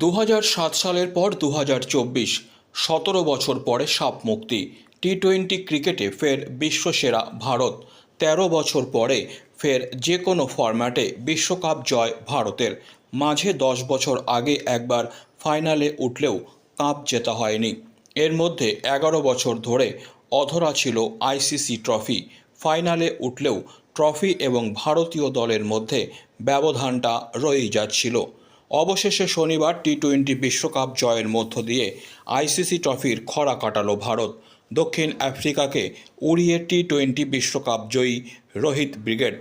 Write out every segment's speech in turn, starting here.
দু হাজার সাত সালের পর দু সতেরো বছর পরে সাপ মুক্তি। টি টোয়েন্টি ক্রিকেটে ফের বিশ্বসেরা ভারত। তেরো বছর পরে ফের যে কোনো ফরম্যাটে বিশ্বকাপ জয় ভারতের। মাঝে দশ বছর আগে একবার ফাইনালে উঠলেও কাপ জেতা হয়নি। এর মধ্যে এগারো বছর ধরে অধরা ছিল আইসিসি ট্রফি। ফাইনালে উঠলেও ট্রফি এবং ভারতীয় দলের মধ্যে ব্যবধানটা রয়েই যাচ্ছিল। অবশেষে শনিবার টি টোয়েন্টি বিশ্বকাপ জয়ের মধ্য দিয়ে আইসিসি ট্রফির খরা কাটালো ভারত। দক্ষিণ আফ্রিকাকে উড়িয়ে টি টোয়েন্টি বিশ্বকাপ জয়ী রোহিত ব্রিগেড।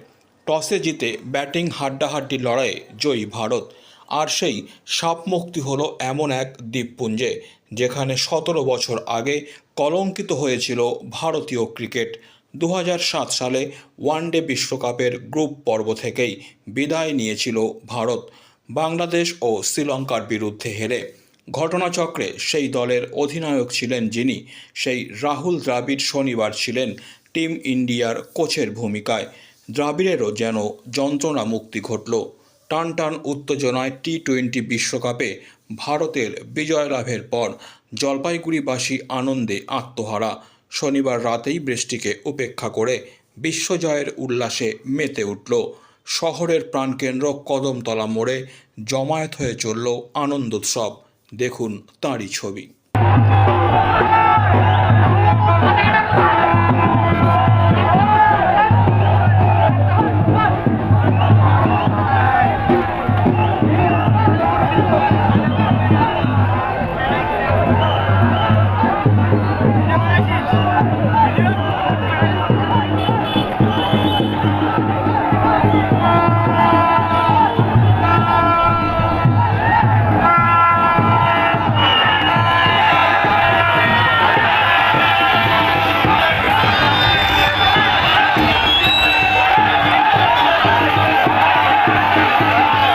টসে জিতে ব্যাটিং হাড্ডাহাড্ডি লড়াইয়ে জয়ী ভারত। আর সেই সাপ মুক্তি হলো এমন এক দ্বীপপুঞ্জে, যেখানে সতেরো বছর আগে কলঙ্কিত হয়েছিল ভারতীয় ক্রিকেট। দু হাজার সাত সালে ওয়ানডে বিশ্বকাপের গ্রুপ পর্ব থেকেই বিদায় নিয়েছিল ভারত। বাংলাদেশ ও শ্রীলঙ্কার বিরুদ্ধে হেরে। ঘটনাচক্রে সেই দলের অধিনায়ক ছিলেন যিনি, সেই রাহুল দ্রাবিড় শনিবার ছিলেন টিম ইন্ডিয়ার কোচের ভূমিকায়। দ্রাবিড়েরও যেন যন্ত্রণা মুক্তি ঘটল। টান টান উত্তেজনায় টি টোয়েন্টি বিশ্বকাপে ভারতের বিজয় লাভের পর জলপাইগুড়িবাসী আনন্দে আত্মহারা। শনিবার রাতেই বৃষ্টিকে উপেক্ষা করে বিশ্বজয়ের উল্লাসে মেতে উঠল। শহরের প্রাণকেন্দ্র কদমতলা মোড়ে জমায়েত হয়ে চলল আনন্দোৎসব দেখুন তাঁরই ছবি। Yeah.